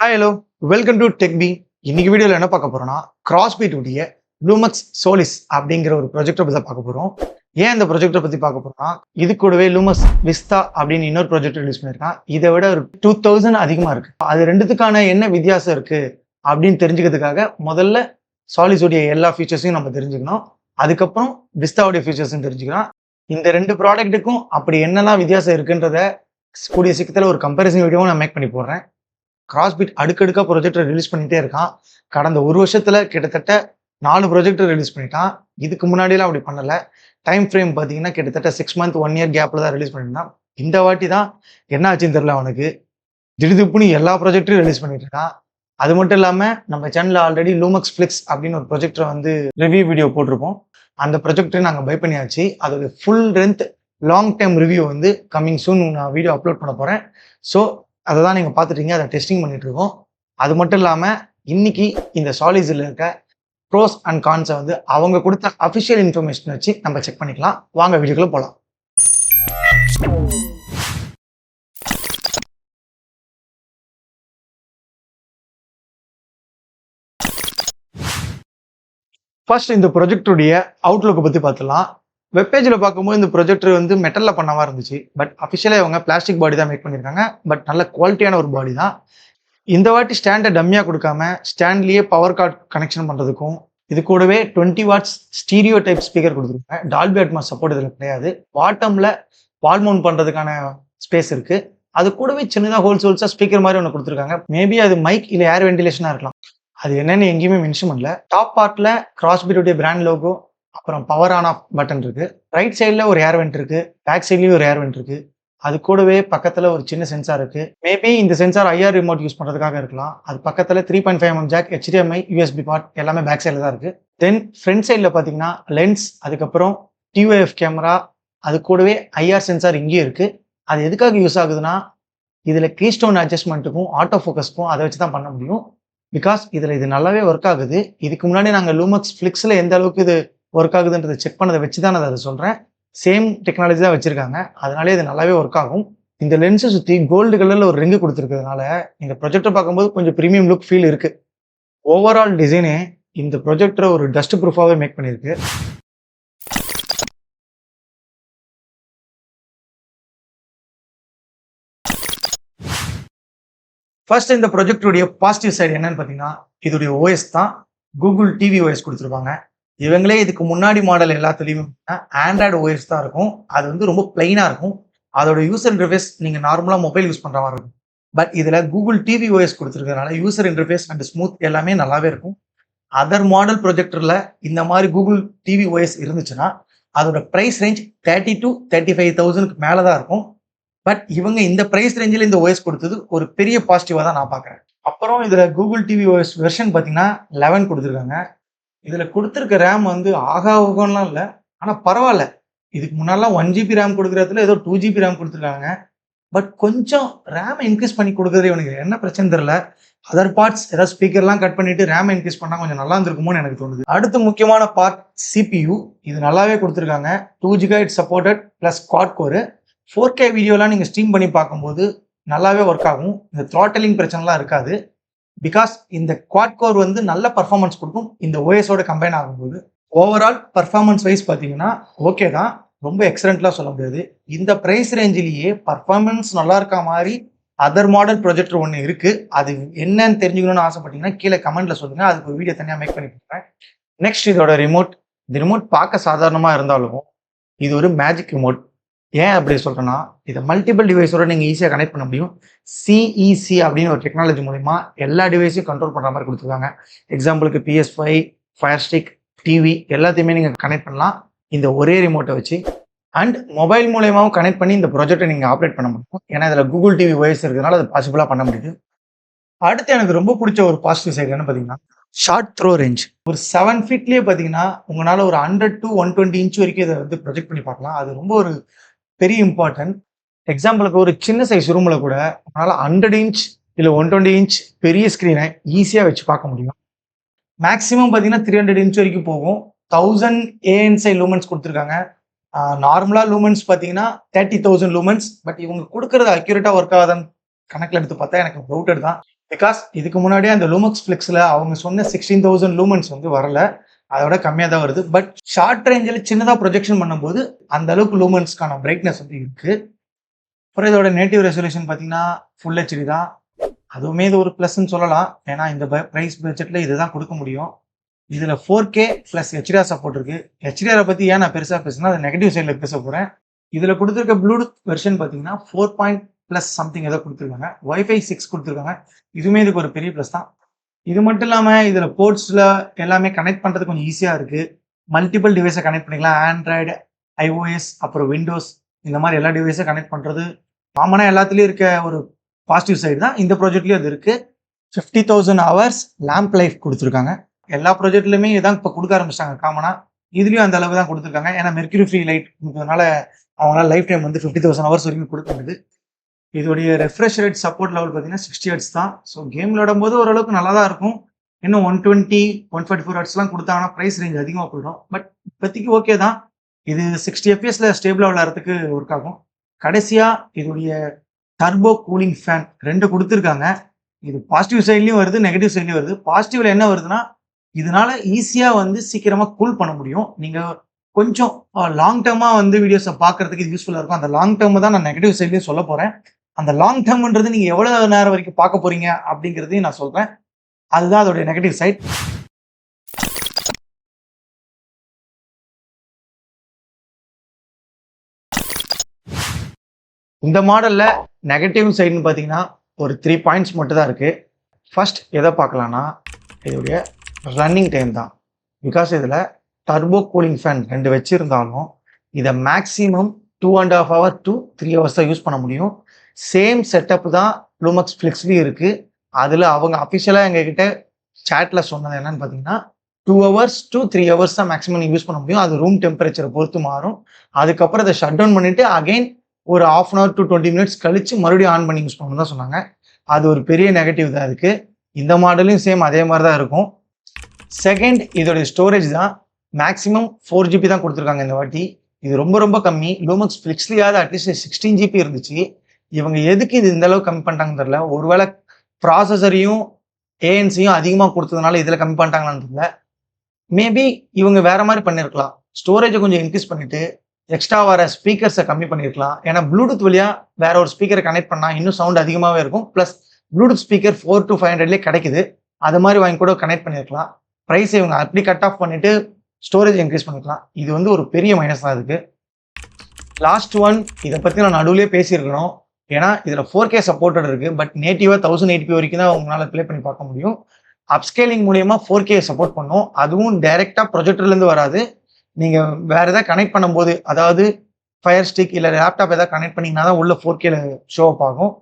Hi hello welcome to tech P இன்னைக்கு வீடியோவில் என்ன பார்க்க போறோம்னா கிராஸ்பீட் உடைய லூமக்ஸ் சோலிஸ் அப்படிங்கிற ஒரு ப்ரொஜெக்டை பற்றி பார்க்க போறோம். ஏன் இந்த ப்ரொஜெக்டை பற்றி பார்க்க போறோம்னா இது கூடவே லூமக்ஸ் விஸ்தா அப்படின்னு இன்னொரு ப்ராஜெக்ட் ரிலீஸ் பண்ணியிருக்கான் இதை விட ஒரு டூ தௌசண்ட் அதிகமாக இருக்கு. அது ரெண்டுத்துக்கான என்ன வித்தியாசம் இருக்கு அப்படின்னு தெரிஞ்சுக்கிறதுக்காக முதல்ல சாலிஸுடைய எல்லா ஃபீச்சர்ஸையும் நம்ம தெரிஞ்சுக்கணும். அதுக்கப்புறம் விஸ்தாவுடைய ஃபீச்சர்ஸும் தெரிஞ்சுக்கலாம். இந்த ரெண்டு ப்ராடக்ட்டுக்கும் அப்படி என்னெல்லாம் வித்தியாசம் இருக்குன்றத கூடிய சீக்கிரத்தில் ஒரு கம்பேரிசன் வீடியோவும் நான் மேக் பண்ணி போடுறேன். கிராஸ்பிட் அடுக்கடுக்காக ப்ரொஜெக்டர் ரிலீஸ் பண்ணிகிட்டே இருக்கான். கடந்த ஒரு வருஷத்தில் கிட்டத்தட்ட நாலு ப்ரொஜெக்டர் ரிலீஸ் பண்ணிட்டான். இதுக்கு முன்னாடிலாம் அப்படி பண்ணலை. டைம் ஃப்ரேம் பார்த்தீங்கன்னா கிட்டத்தட்ட சிக்ஸ் மந்த் ஒன் இயர் கேப்பில் தான் ரிலீஸ் பண்ணியிருந்தான். இந்த வாட்டி தான் என்ன ஆச்சுன்னு தெரியல அவனுக்கு. திடுதிப்புன்னு எல்லா ப்ராஜெக்டையும் ரிலீஸ் பண்ணிட்டு இருக்கான். அது மட்டும் இல்லாமல் நம்ம சேனலில் ஆல்ரெடி லூமக்ஸ் ஃப்ளிக்ஸ் அப்படின்னு ஒரு ப்ரொஜெக்டரை வந்து ரிவ்யூ வீடியோ போட்டிருப்போம். அந்த ப்ரொஜெக்டரை நாங்கள் பை பண்ணியாச்சு. அதோட full length long time review வந்து கம்மிங் சூன் நான் வீடியோ அப்லோட் பண்ண போகிறேன் ஸோ அதை தான் நீங்கள் பார்த்துட்டீங்க அதை டெஸ்டிங் பண்ணிட்டு இருக்கோம் அது மட்டும் இல்லாமல் இன்னைக்கு இந்த சாலிஸில் இருக்க ப்ரோஸ் அண்ட் கான்ஸை வந்து அவங்க கொடுத்த அஃபிஷியல் இன்ஃபர்மேஷன் வச்சு நம்ம செக் பண்ணிக்கலாம். வாங்க வீடியோக்குள்ள போகலாம் ஃபர்ஸ்ட் இந்த ப்ரொஜெக்டுடைய அவுட்லுக்கை பற்றி பார்த்துலாம் வெப்பேஜில் பார்க்கும்போது இந்த ப்ரொஜெக்டர் வந்து மெட்டலில் பண்ணவா இருந்துச்சு. பட் அஃபிஷியலாக இவங்க பிளாஸ்டிக் பாடி தான் மேக் பண்ணியிருக்காங்க. பட் நல்ல குவாலிட்டியான ஒரு பாடி தான். இந்த வாட்டி ஸ்டாண்டை டம்மியாக கொடுக்காம ஸ்டாண்ட்லேயே பவர் கார்ட் கனெக்ஷன் பண்ணுறதுக்கும் இது கூடவே twenty watts stereo type speaker கொடுத்துருக்காங்க. டால்பி அட்மாஸ் சப்போர்ட் இதில் கிடையாது. பாட்டமில் வால் மவுண்ட் பண்ணுறதுக்கான ஸ்பேஸ் இருக்குது அது கூடவே சின்னதாக ஹோல்ஸ் ஹோல்ஸாக ஸ்பீக்கர் மாதிரி ஒன்று கொடுத்துருக்காங்க. மேபி அது மைக் இல்லை ஏர் வென்டிலேஷனாக இருக்கலாம். அது என்னென்னு எங்கேயுமே மென்ஷன் பண்ணல. டாப் பார்ட்டில் கிராஸ்பீட்டுடைய பிராண்ட் லோகோ அப்புறம் பவர் ஆன் ஆஃப் பட்டன் இருக்கு. ரைட் சைடில் ஒரு ஏர் வெண்ட் இருக்கு. பேக் சைட்லேயும் ஒரு ஏர் வெண்ட் இருக்கு. அது கூடவே பக்கத்தில் ஒரு சின்ன சென்சார் இருக்கு. மேபி இந்த சென்சார் ஐஆர் ரிமோட் யூஸ் பண்ணுறதுக்காக இருக்கலாம். அது பக்கத்தில் three point five M jack HDMI USB port எல்லாமே பேக் சைடில் தான் இருக்கு. தென் ஃப்ரண்ட் சைடில் பார்த்தீங்கன்னா லென்ஸ் அதுக்கப்புறம் டிஓஎஃப் கேமரா அது கூடவே ஐஆர் சென்சார் இங்கேயும் இருக்கு. அது எதுக்காக யூஸ் ஆகுதுன்னா இதில் கீஸ்டோன் அட்ஜஸ்ட்மெண்ட்டுக்கும் ஆட்டோ ஃபோக்கஸ்க்கும் அதை வச்சு தான் பண்ண முடியும். பிகாஸ் இதில் இது நல்லாவே ஒர்க் ஆகுது. இதுக்கு முன்னாடி நாங்கள் லூமக்ஸ் ஃப்ளிக்ஸில் எந்த அளவுக்கு இது ஒர்க் ஆகுதுன்றதை செக் பண்ணதை வச்சு தான் நான் அதை சொல்கிறேன் சேம் டெக்னாலஜி தான் வச்சுருக்காங்க. அதனாலே இது நல்லாவே ஒர்க் ஆகும். இந்த லென்ஸை சுற்றி கோல்டு கலரில் ஒரு ரிங்கு கொடுத்துருக்கிறதுனால இந்த ப்ரொஜெக்டர் பார்க்கும்போது கொஞ்சம் ப்ரீமியம் லுக் ஃபீல் இருக்குது ஓவரால் டிசைனே இந்த ப்ரொஜெக்டரை ஒரு டஸ்ட் ப்ரூஃபாகவே மேக் பண்ணியிருக்கு. ஃபர்ஸ்ட் இந்த ப்ரொஜெக்டுடைய பாசிட்டிவ் சைடு என்னன்னு பார்த்தீங்கன்னா இதோடைய ஓஎஸ் தான் கூகுள் டிவி ஓஎஸ் கொடுத்துருப்பாங்க. இவங்களே இதுக்கு முன்னாடி மாடல் எல்லாத்துலேயுமே ஆண்ட்ராய்டு ஓஎஸ் தான் இருக்கும். அது வந்து ரொம்ப பிளைனாக இருக்கும். அதோட யூசர் இன்டர்ஃபேஸ் நீங்கள் நார்மலாக மொபைல் யூஸ் பண்ணுற மாதிரி இருக்கும். பட் இதில் கூகுள் டிவி ஓஎஸ் கொடுத்துருக்கறனால யூசர் இன்டர்ஃபேஸ் அண்ட் ஸ்மூத் எல்லாமே நல்லாவே இருக்கும். அதர் மாடல் ப்ரொஜெக்டரில் இந்த மாதிரி கூகுள் டிவி ஓஎஸ் இருந்துச்சுன்னா அதோட price range thirty to thirty five தௌசண்ட்க்கு மேலே தான் இருக்கும். பட் இவங்க இந்த ப்ரைஸ் ரேஞ்சில் இந்த ஓஎஸ் கொடுத்தது ஒரு பெரிய பாசிட்டிவாக தான் நான் பார்க்குறேன். அப்புறம் இதில் கூகுள் டிவி ஓஎஸ் வெர்ஷன் பார்த்தீங்கன்னா லெவன் கொடுத்துருக்காங்க. இதில் கொடுத்துருக்க ரேம் வந்து ஆகா ஓகோன்லாம் இல்லை ஆனால் பரவாயில்ல. இதுக்கு முன்னாடிலாம் ஒன் ஜிபி ரேம் கொடுக்குறதுல ஏதோ டூ ஜிபி ரேம் கொடுத்துருக்காங்க. பட் கொஞ்சம் ரேம் இன்க்ரீஸ் பண்ணி கொடுக்குறது இவனுக்கு என்ன பிரச்சனை தெரில அதர் பார்ட்ஸ் ஏதாவது ஸ்பீக்கர்லாம் கட் பண்ணிட்டு ரேம் இன்க்ரீஸ் பண்ணால் கொஞ்சம் நல்லா இருந்திருக்குமோன்னு எனக்கு தோணுது. அடுத்து முக்கியமான பார்ட் சிபியூ இது நல்லாவே கொடுத்துருக்காங்க. Two gigahertz supported plus quad core four K வீடியோலாம் நீங்கள் ஸ்ட்ரீம் பண்ணி பார்க்கும்போது நல்லாவே ஒர்க் ஆகும். இந்த த்ராட்டலிங் பிரச்சனைலாம் இருக்காது. பிகாஸ் இந்த குவாட் கோர் வந்து நல்ல பர்ஃபார்மன்ஸ் கொடுக்கும். இந்த ஓஎஸோட கம்பைன் ஆகும்போது ஓவரால் பர்ஃபார்மன்ஸ் வைஸ் பார்த்தீங்கன்னா ஓகே தான். ரொம்ப எக்ஸலண்ட்லாம் சொல்ல முடியாது. இந்த ப்ரைஸ் ரேஞ்சிலேயே பர்ஃபார்மன்ஸ் நல்லா இருக்க மாதிரி அதர் மாடல் ப்ரொஜெக்டர் ஒன்று இருக்கு. அது என்னன்னு தெரிஞ்சுக்கணும்னு ஆசைப்பட்டீங்கன்னா கீழே கமெண்ட்ல சொல்லுங்க. அதுக்கு ஒரு வீடியோ தனியாக மேக் பண்ணி கொடுக்குறேன். நெக்ஸ்ட் இதோட ரிமோட் இந்த ரிமோட் பார்க்க சாதாரணமாக இருந்தாலும் இது ஒரு மேஜிக் ரிமோட் ஏன் அப்படி சொல்கிறேன்னா இதை மல்டிபிள் டிவைஸோட நீங்கள் ஈஸியாக கனெக்ட் பண்ண முடியும். சிஇசி அப்படின்னு ஒரு டெக்னாலஜி மூலிமா எல்லா டிவைஸையும் கண்ட்ரோல் பண்ணுற மாதிரி கொடுத்துருக்காங்க. எக்ஸாம்பிளுக்கு PS five fire stick TV எல்லாத்தையுமே நீங்கள் கனெக்ட் பண்ணலாம். இந்த ஒரே ரிமோட்டை வச்சு அண்ட் மொபைல் மூலயமாவும் கனெக்ட் பண்ணி இந்த ப்ராஜெக்டை நீங்கள் ஆப்ரேட் பண்ண முடியும். ஏன்னா இதில் கூகுள் டிவி ஒய்ஸ் இருக்கிறதுனால அது பாசிபிளாக பண்ண முடியுது. அடுத்து எனக்கு ரொம்ப பிடிச்ச ஒரு பாசிட்டிவ் சைடு என்ன பார்த்தீங்கன்னா ஷார்ட் த்ரோ ரேஞ்ச் ஒரு செவன் ஃபீட்லேயே பார்த்தீங்கன்னா உங்களால் ஒரு hundred to one twenty inch வரைக்கும் இதை வந்து ப்ரொஜெக்ட் பண்ணி பார்க்கலாம். அது ரொம்ப ஒரு பெரிய இம்பார்ட்டன்ட் எக்ஸாம்பிளுக்கு ஒரு சின்ன சைஸ் ரூமில் கூட உங்களால் ஹண்ட்ரட் இன்ச் இல்லை ஒன் டுவெண்ட்டி இன்ச் பெரிய ஸ்க்ரீனை ஈஸியாக வச்சு பார்க்க முடியும். மேக்ஸிமம் பார்த்தீங்கன்னா த்ரீ ஹண்ட்ரட் இன்ச் வரைக்கும் போகும். தௌசண்ட் ஏஎன்சை லூமன்ஸ் கொடுத்துருக்காங்க. நார்மலாக லூமன்ஸ் பார்த்தீங்கன்னா தேர்ட்டி தௌசண்ட் லூமன்ஸ் பட் இவங்க கொடுக்கறது அக்யூரேட்டாக ஒர்க் ஆகாதான்னு கணக்கில் எடுத்து பார்த்தா எனக்கு டவுட்டட் தான். பிகாஸ் இதுக்கு முன்னாடியே அந்த லூமக்ஸ் ஃப்ளெக்ஸில் அவங்க சொன்ன சிக்ஸ்டீன் தௌசண்ட் லூமன்ஸ் வந்து வரல. அதோட கம்மியாக தான் வருது. பட் ஷார்ட் ரேஞ்சில் சின்னதாக ப்ரொஜெக்ஷன் பண்ணும்போது அந்த அளவுக்கு லூமன்ஸ்க்கான பிரைட்னஸ் வந்து இருக்குது அப்புறம் இதோட நேட்டிவ் ரெசல்யூஷன் பார்த்தீங்கன்னா ஃபுல் ஹெச்டி தான். அதுவுமே இது ஒரு ப்ளஸ்ன்னு சொல்லலாம். ஏன்னா இந்த ப்ரைஸ் பட்ஜெட்டில் இதுதான் கொடுக்க முடியும். இதில் four K plus HDR support இருக்குது ஹெச்டிஆரை பற்றி ஏன் நான் பெருசாக பேசுனா அது நெகட்டிவ் சைடில் பேச போகிறேன் இதில் கொடுத்துருக்க ப்ளூடூத் வெர்ஷன் பார்த்தீங்கன்னா ஃபோர் பாயிண்ட் ப்ளஸ் சம்திங் ஏதோ கொடுத்துருக்காங்க. ஒய்ஃபை சிக்ஸ் கொடுத்துருக்காங்க. இதுவுமே இதுக்கு ஒரு பெரிய ப்ளஸ் தான். இது மட்டும் இல்லாமல் இதில் போர்ட்ஸில் எல்லாமே கனெக்ட் பண்ணுறது கொஞ்சம் ஈஸியாக இருக்குது மல்டிபிள் டிவைஸை கனெக்ட் பண்ணிக்கலாம். ஆண்ட்ராய்டு ஐஓஎஸ் அப்புறம் விண்டோஸ் இந்த மாதிரி எல்லா டிவைஸும் கனெக்ட் பண்ணுறது காமனாக எல்லாத்துலேயும் இருக்க ஒரு பாசிட்டிவ் சைடு தான். இந்த ப்ராஜெக்ட்லேயும் அது இருக்குது fifty thousand hours lamp life கொடுத்துருக்காங்க. எல்லா ப்ராஜெக்ட்லையுமே இதான் இப்போ கொடுக்க ஆரம்பிச்சிட்டாங்க காமனாக இதுலேயும் அந்த அளவு தான் கொடுத்துருக்காங்க. ஏன்னா மெர்க்யூரி ஃப்ரீ லைட் இருக்கிறதுனால அவங்களால லைஃப் டைம் வந்து ஃபிஃப்டி தௌசண்ட் ஹவர்ஸ் வரைக்கும் கொடுக்க முடியுது. இதோடைய ரெஃப்ரெஷ் ரேட் சப்போர்ட் லெவல் பார்த்தீங்கன்னா சிக்ஸ்டி ஹர்ட்ஸ் தான். ஸோ கேம் விளையாடும் போது ஓரளவுக்கு நல்லா தான் இருக்கும். இன்னும் one twenty one forty four ஹர்ட்ஸ்லாம் கொடுத்தாங்கன்னா ப்ரைஸ் ரேஞ்ச் அதிகமாக போயிடும். பட் இப்போதைக்கு ஓகே தான். இது சிக்ஸ்டி எஃப்எஸ்ல ஸ்டேபிளாக விளையாடுறதுக்கு ஒர்க் ஆகும். கடைசியாக இதோடைய டர்போ கூலிங் ஃபேன் ரெண்டு கொடுத்துருக்காங்க. இது பாசிட்டிவ் சைட்லையும் வருது நெகட்டிவ் சைட்லையும் வருது. பாசிட்டிவ்ல என்ன வருதுன்னா இதனால ஈஸியாக வந்து சீக்கிரமாக கூல் பண்ண முடியும். நீங்கள் கொஞ்சம் லாங் டேர்மாக வந்து வீடியோஸை பார்க்குறதுக்கு இது யூஸ்ஃபுல்லாக இருக்கும். அந்த லாங் டேர்ம் தான் நான் நெகட்டிவ் சைட்லையும் சொல்ல போகிறேன் அந்த லாங் டேர்ம்ன்றது நீங்கள் எவ்வளோ நேரம் வரைக்கும் பார்க்க போறீங்க அப்படிங்கிறதையும் நான் சொல்கிறேன் அதுதான் அதோடைய நெகட்டிவ் சைட் இந்த மாடலில் நெகட்டிவ் சைடுன்னு பார்த்தீங்கன்னா ஒரு த்ரீ பாயிண்ட்ஸ் மட்டும் தான் இருக்குது ஃபர்ஸ்ட் எதை பார்க்கலான்னா இதோடைய ரன்னிங் டைம் தான். பிகாஸ் இதில் டர்போ கூலிங் ஃபேன் ரெண்டு வச்சுருந்தாலும் இதை maximum two and half hour two three hours தான் யூஸ் பண்ண முடியும். சேம் செட்டப் தான் ப்ளூமக்ஸ் ஃப்ளிக்ஸ்லேயும் இருக்குது அதில் அவங்க அஃபிஷியலாக எங்ககிட்ட சேட்டில் சொன்னது என்னன்னு பார்த்தீங்கன்னா two hours two three hours தான் மேக்ஸிமம் நீங்கள் யூஸ் பண்ண முடியும். அது ரூம் டெம்பரேச்சரை பொறுத்து மாறும். அதுக்கப்புறம் அதை ஷட் டவுன் பண்ணிவிட்டு அகைன் ஒரு half an hour to twenty minutes கழிச்சு மறுபடியும் ஆன் பண்ணி யூஸ் பண்ணணும் தான் சொன்னாங்க. அது ஒரு பெரிய நெகட்டிவ் தான் இருக்குது இந்த மாடலையும் சேம் அதே மாதிரி தான் இருக்கும். செகண்ட் இதோடைய ஸ்டோரேஜ் தான் மேக்ஸிமம் ஃபோர் ஜிபி தான் கொடுத்துருக்காங்க இந்த வாட்டி. இது ரொம்ப ரொம்ப கம்மி. லூமக்ஸ் ஃபிளிக்ஸ்லியாவது அட்லீஸ்ட் சிக்ஸ்டீன் ஜிபி இருந்துச்சு. இவங்க எதுக்கு இது இந்த அளவுக்கு கம்மி பண்ணிட்டாங்கன்னு தெரியல. ஒருவேளை ப்ராசஸரையும் ஏஎன்சியும் அதிகமாக கொடுத்ததுனால இதில் கம்மி பண்ணிட்டாங்களான்னு தெரியல. மேபி இவங்க வேற மாதிரி பண்ணியிருக்கலாம் ஸ்டோரேஜை கொஞ்சம் இன்க்ரீஸ் பண்ணிட்டு எக்ஸ்ட்ரா வர ஸ்பீக்கர்ஸை கம்மி பண்ணியிருக்கலாம் ஏன்னா ப்ளூடூத் வழியாக வேற ஒரு ஸ்பீக்கரை கனெக்ட் பண்ணால் இன்னும் சவுண்ட் அதிகமாகவே இருக்கும். Plus Bluetooth speaker four to five ஹண்ட்ரட்லேயே கிடைக்குது. அது மாதிரி வாங்கி கூட கனெக்ட் பண்ணியிருக்கலாம் ப்ரைஸ் இவங்க அப்படி கட் ஆஃப் பண்ணிட்டு ஸ்டோரேஜ் இன்க்ரீஸ் பண்ணிக்கலாம். இது வந்து ஒரு பெரிய மைனஸ் தான் இதுக்கு. லாஸ்ட் ஒன் இதை பற்றி நான் நடுவுலேயே பேசியிருக்கணும் ஏன்னா இதில் ஃபோர் கே சப்போர்ட்டட் இருக்குது பட் நேட்டிவாக தௌசண்ட் எயிட்டி வரைக்கும் தான் உங்களால் ப்ளே பண்ணி பார்க்க முடியும். அப்ஸ்கேலிங் மூலயமா ஃபோர் கே சப்போர்ட் பண்ணும். அதுவும் டைரெக்டாக ப்ரொஜெக்டர்லேருந்து வராது. நீங்கள் வேறு எதாவது கனெக்ட் பண்ணும்போது அதாவது ஃபயர் ஸ்டிக் இல்லை லேப்டாப் ஏதாவது கனெக்ட் பண்ணிங்கன்னா தான் உள்ள ஃபோர் கேல ஷோ அப் ஆகும்.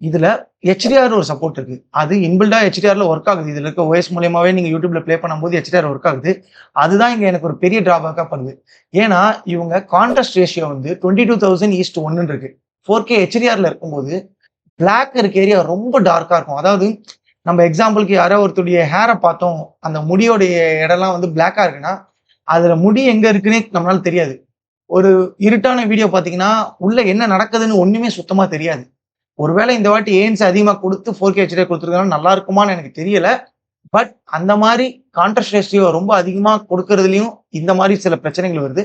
இதில் ஹெச்டிஆர் ஒரு சப்போர்ட் இருக்குது அது இன்பில்டாக ஹெச்டிஆரில் ஒர்க் ஆகுது. இதில் இருக்க ஓஎஸ் மூலியமாகவே நீங்கள் யூடியூப்பில் ப்ளே பண்ணும்போது ஹெச்டிஆர் ஒர்க் ஆகுது. அதுதான் இங்கே எனக்கு ஒரு பெரிய டிராபேக்காக பண்ணுது ஏன்னா இவங்க கான்ட்ராஸ்ட் ரேஷியோ வந்து twenty two thousand is to ஒன்றுன்னு இருக்குது ஃபோர் கே ஹெச்டிஆர்ல இருக்கும்போது பிளாக் இருக்க ஏரியா ரொம்ப டார்க்காக இருக்கும். அதாவது நம்ம எக்ஸாம்பிளுக்கு யாரோ ஒருத்தருடைய ஹேரை பார்த்தோம் அந்த முடியோடைய இடம்லாம் வந்து பிளாக்கா இருக்குன்னா அதுல முடி எங்க இருக்குன்னே நம்மளால தெரியாது. ஒரு இருட்டான வீடியோ பார்த்தீங்கன்னா உள்ள என்ன நடக்குதுன்னு ஒண்ணுமே சுத்தமா தெரியாது. ஒருவேளை இந்த வாட்டி ஏன்ஸ் அதிகமாக கொடுத்து ஃபோர் கே ஹெச்டிஆர் கொடுத்துருக்காங்க நல்லா இருக்குமான்னு எனக்கு தெரியல. பட் அந்த மாதிரி கான்ட்ரஸ்ட் ரேஷியோ ரொம்ப அதிகமாக கொடுக்கறதுலையும் இந்த மாதிரி சில பிரச்சனைகள் வருது.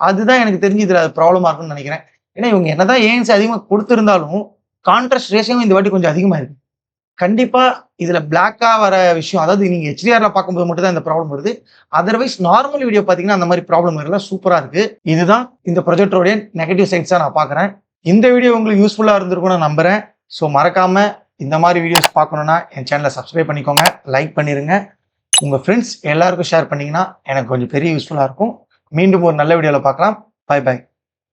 அதுதான் எனக்கு தெரிஞ்சு இதில் அது ப்ராப்ளமாக இருக்கும்னு நினைக்கிறேன். ஏன்னா இவங்க என்னதான் ஏன்ஸ் அதிகமாக கொடுத்துருந்தாலும் கான்ட்ராஸ்ட் ரேஷியோ இந்த வாட்டி கொஞ்சம் அதிகமாக இருக்கு. கண்டிப்பாக இதில் பிளாக்காக வர விஷயம் அதாவது நீங்கள் ஹெச்டிஆரில் பார்க்கும்போது மட்டும் தான் இந்த ப்ராப்ளம் வருது. அதர்வைஸ் நார்மல் வீடியோ பார்த்தீங்கன்னா அந்த மாதிரி ப்ராப்ளம் வரல. சூப்பராக இருக்குது இதுதான் இந்த ப்ரொஜெக்டோடைய நெகட்டிவ் சைட்ஸா நான் பார்க்குறேன். இந்த வீடியோ உங்களுக்கு யூஸ்ஃபுல்லாக இருந்திருக்கும் நான் நம்புகிறேன் ஸோ மறக்காமல் இந்த மாதிரி வீடியோஸ் பார்க்கணுன்னா என் சேனலை சப்ஸ்கிரைப் பண்ணிக்கோங்க. லைக் பண்ணிடுங்க உங்கள் ஃப்ரெண்ட்ஸ் எல்லாருக்கும் ஷேர் பண்ணிங்கன்னா எனக்கு கொஞ்சம் பெரிய யூஸ்ஃபுல்லாக இருக்கும். மீண்டும் ஒரு நல்ல வீடியோவில் பார்க்கலாம். By by